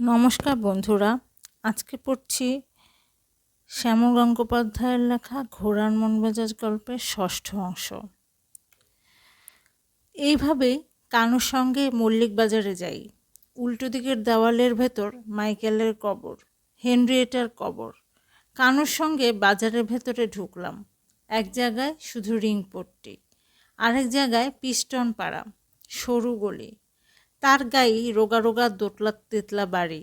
নমস্কার বন্ধুরা, আজকে পড়ছি শ্যামল গঙ্গোপাধ্যায়ের লেখা ঘোড়ার মন মেজাজ গল্পের ষষ্ঠ অংশ। এইভাবেই কানুর সঙ্গে মল্লিক বাজারে যাই। উল্টো দিকের দেওয়ালের ভেতর মাইকেলের কবর, হেনরিয়েটার কবর। কানুর সঙ্গে বাজারের ভেতরে ঢুকলাম। এক জায়গায় শুধু রিং পট্টি আরেক জায়গায় পিস্টন পাড়া, সরু গলি। তার গায়ে রোগা রোগা দোতলা তেতলা বাড়ি,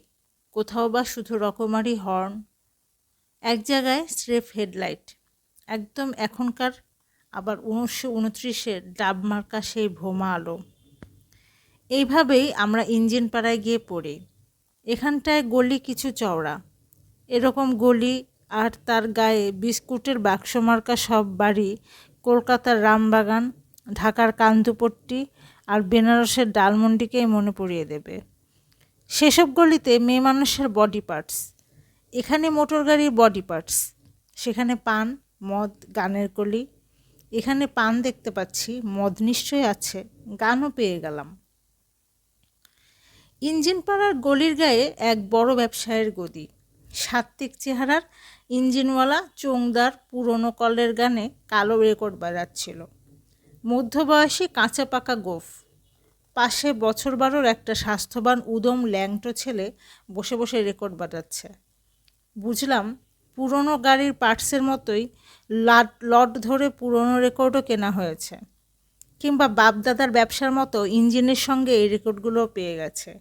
কোথাও বা শুধু রকমারি হর্ন। এক জায়গায় স্রেফ হেডলাইট, একদম এখনকার আবার উনিশশো উনত্রিশের ডাব মার্কা সেই ভোমা আলো। এইভাবেই আমরা ইঞ্জিন পাড়ায় গিয়ে পড়ি। এখানটায় গলি কিছু চওড়া। এরকম গলি আর তার গায়ে বিস্কুটের বাক্স মার্কা সব বাড়ি, কলকাতার রামবাগান ঢাকার কান্দুপট্টি আর বেনারসের ডালমন্ডিকেই মনে পড়িয়ে দেবে। সেসব গলিতে মেয়ে মানুষের বডি পার্টস এখানে মোটর গাড়ির বডি পার্টস সেখানে পান, মদ, গানের কলি। এখানে পান দেখতে পাচ্ছি, মদ নিশ্চয়ই আছে, গানও পেয়ে গেলাম। ইঞ্জিন পাড়ার গলির গায়ে এক বড় ব্যবসায়ের গদি। সাত্ত্বিক চেহারার ইঞ্জিনওয়ালা চোংদার পুরনো কলের গানে কালো রেকর্ড বাজাচ্ছিল। মধ্যবয়সী কাঁচা পাকা গোফ। পাশে বছর বারোর একটা স্বাস্থ্যবান উদম ল্যাংটো ছেলে বসে বসে রেকর্ড বাজাচ্ছে। বুঝলাম, পুরনো গাড়ির পার্টসের মতোই লাট, লট ধরে পুরনো রেকর্ডও কেনা হয়েছে। কিংবা বাপদাদার ব্যবসার মতো ইঞ্জিনের সঙ্গে এই রেকর্ডগুলো পেয়ে গেছে।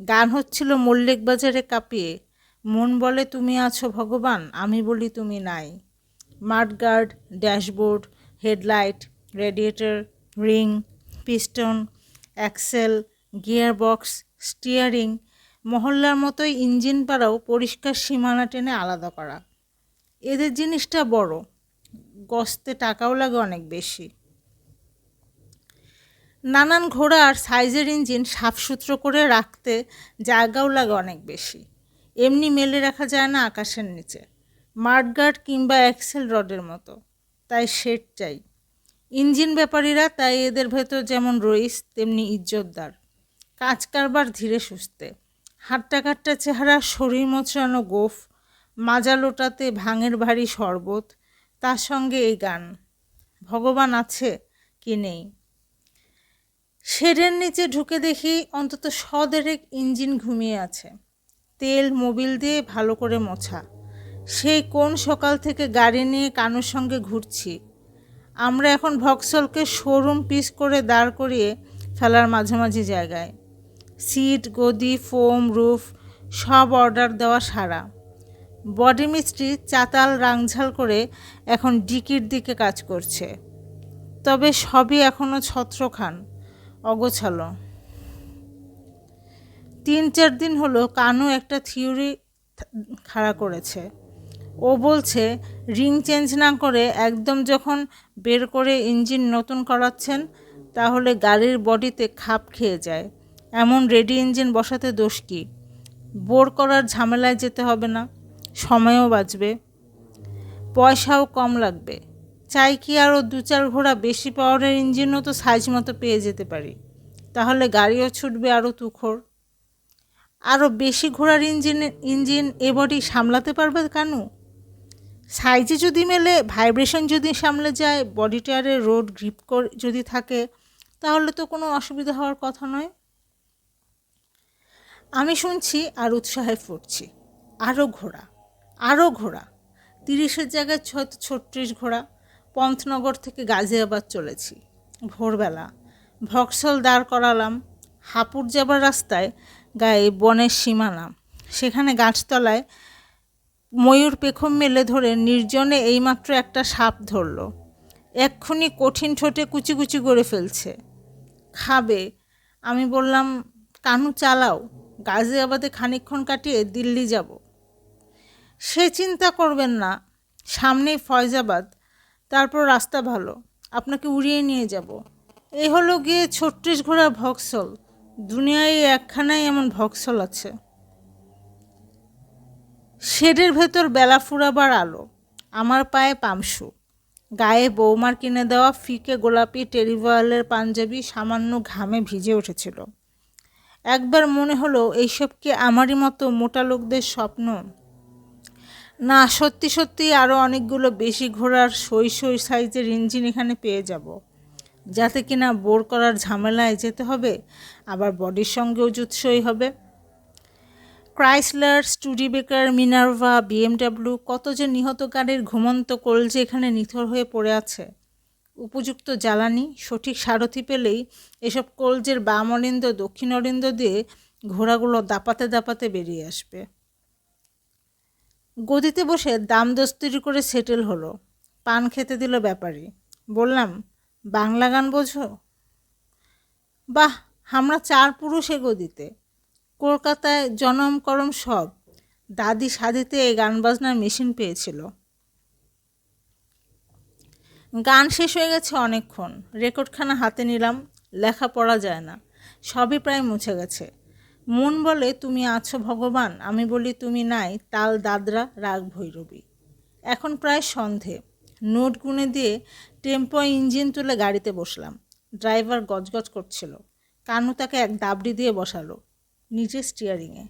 গান হচ্ছিল মল্লিক বাজারে কাঁপিয়ে, মন বলে তুমি আছো ভগবান, আমি বলি তুমি নাই। Mudguard, dashboard, headlight radiator, ring, piston, axle gear box steering, মহল্লার মতোই ইঞ্জিন পাড়াও পরিষ্কার সীমানা টেনে আলাদা করা। এদের জিনিসটা বড়, গস্তে টাকাও লাগে অনেক বেশি। নানান ঘোড়া আর সাইজের ইঞ্জিন সাফসুতরো করে রাখতে জায়গাও লাগে অনেক বেশি। এমনি মেলে রাখা যায় না আকাশের নিচে, মাঠগার্ড কিংবা অ্যাক্সেল রডের মতো। তাই শেড চাই। ইঞ্জিন ব্যাপারীরা তাই এদের ভেতর যেমন রইস, তেমনি ইজ্জতদার। কাজ কারবার ধীরে সুস্থে। হাট্টা কাট্টা চেহারা শরীর মোচড়ানো গোফ, মাজা লোটাতে ভাঙের ভারী শরবত, তার সঙ্গে এই গান, ভগবান আছে কি নেই? শেডের নিচে ঢুকে দেখি অন্তত সদেরেক ইঞ্জিন ঘুমিয়ে আছে। তেল মোবিল দিয়ে ভালো করে মোছা। সেই কোন সকাল থেকে গাড়ি নিয়ে কানুর সঙ্গে ঘুরছি আমরা এখন ভক্সলকে শোরুম পিস করে দাঁড় করিয়ে ফেলার মাঝামাঝি জায়গায়। সিট, গদি, ফোম, রুফ, সব অর্ডার দেওয়া সারা। বডি মিস্ত্রি চাতাল রাংঝাল করে এখন ডিকির দিকে কাজ করছে। তবে সবই এখনও ছত্রখান, অগোছালো। তিন চার দিন হলো কানু একটা থিওরি খাড়া করেছে। ও বলছে, রিং চেঞ্জ না করে একদম যখন বের করে ইঞ্জিন নতুন করাচ্ছেন, তাহলে গাড়ির বডিতে খাপ খেয়ে যায়। এমন রেডি ইঞ্জিন বসাতে দোষ কী? বোর করার ঝামেলায় যেতে হবে না, সময়ও বাঁচবে। পয়সাও কম লাগবে। চাই কি আরও দু চার ঘোড়া বেশি পাওয়ারের ইঞ্জিনও তো সাইজ মতো পেয়ে যেতে পারি। তাহলে গাড়িও ছুটবে আরও তুখোর আরও বেশি ঘোড়ার ইঞ্জিন ইঞ্জিন এ বডি সামলাতে পারবে কেন? সাইজে যদি মেলে ভাইব্রেশন যদি সামলে যায় বডি টায়ারে রোড গ্রিপ করে, যদি থাকে, তাহলে তো কোনো অসুবিধা হওয়ার কথা নয়। আমি শুনছি আর উৎসাহে ফুটছি। আরও ঘোড়া আরও ঘোড়া তিরিশের জায়গায় ছত্রিশ ঘোড়া পন্থনগর থেকে গাজিয়াবাদ চলেছি। ভোরবেলা ভক্সল দাঁড় করালাম। হাপুর যাবার রাস্তায় গায়ে বনের সীমানা। সেখানে গাছতলায় ময়ূর পেখম মেলে ধরে নির্জনে এইমাত্র একটা সাপ ধরল। এক্ষুনি কঠিন ঠোঁটে কুচি কুচি করে ফেলছে। খাবে। আমি বললাম, কানু, চালাও। গাজিয়াবাদে খানিক্ষণ কাটিয়ে দিল্লি যাব। সে চিন্তা করবেন না। সামনেই ফয়জাবাদ। তারপর রাস্তা ভালো। আপনাকে উড়িয়ে নিয়ে যাব। এই হলো গিয়ে ছত্রিশ ঘোড়া ভক্সল। দুনিয়ায় একখানায় এমন ভক্সল আছে। শেডের ভেতর বেলা ফুরাবার আলো, আমার পায়ে পামশু গায়ে বৌমার কিনে দেওয়া ফিকে গোলাপি টেরিভয়েলের পাঞ্জাবি সামান্য ঘামে ভিজে উঠেছিল। একবার মনে হলো, এইসব কি আমারই মতো মোটা লোকদের স্বপ্ন? না, সত্যি সত্যি আরও অনেকগুলো বেশি ঘোড়ার সই সই সাইজের ইঞ্জিন এখানে পেয়ে যাব। যাতে কিনা বোর করার ঝামেলায় যেতে হবে, আবার বডির সঙ্গেও জুৎসই হবে। ক্রাইসলার স্টুডিবেকার মিনার্ভা, বিএমডাব্লিউ, কত যে নিহত গাড়ির ঘুমন্ত কলজে এখানে নিথর হয়ে পড়ে আছে। উপযুক্ত জ্বালানি, সঠিক সারথি পেলেই এসব কলজের বাম অরিন্দ, দক্ষিণ অরিন্দ দিয়ে ঘোড়াগুলো দাপাতে দাপাতে বেরিয়ে আসবে। গদিতে বসে দাম দস্তুরি করে সেটেল হলো। পান খেতে দিল ব্যাপারী। বললাম, বাংলা গান বোঝো? বাহ, আমরা চার পুরুষ এ গদিতে। কলকাতায় জনম করম সব। দাদি সাদিতে এই গান বাজনার মেশিন পেয়েছিল। গান শেষ হয়ে গেছে অনেকক্ষণ। রেকর্ডখানা হাতে নিলাম লেখা পড়া যায় না। সবই প্রায় মুছে গেছে। মন বলে, তুমি আছো ভগবান, আমি বলি তুমি নাই, তাল দাদরা, রাগ ভৈরবী। এখন প্রায় সন্ধে। নোট গুনে দিয়ে টেম্পো ইঞ্জিন তুলে গাড়িতে বসলাম। ড্রাইভার গজগজ করছিল। কানু তাকে এক দাবড়ি দিয়ে বসালো। নিচে স্টিয়ারিংয়ে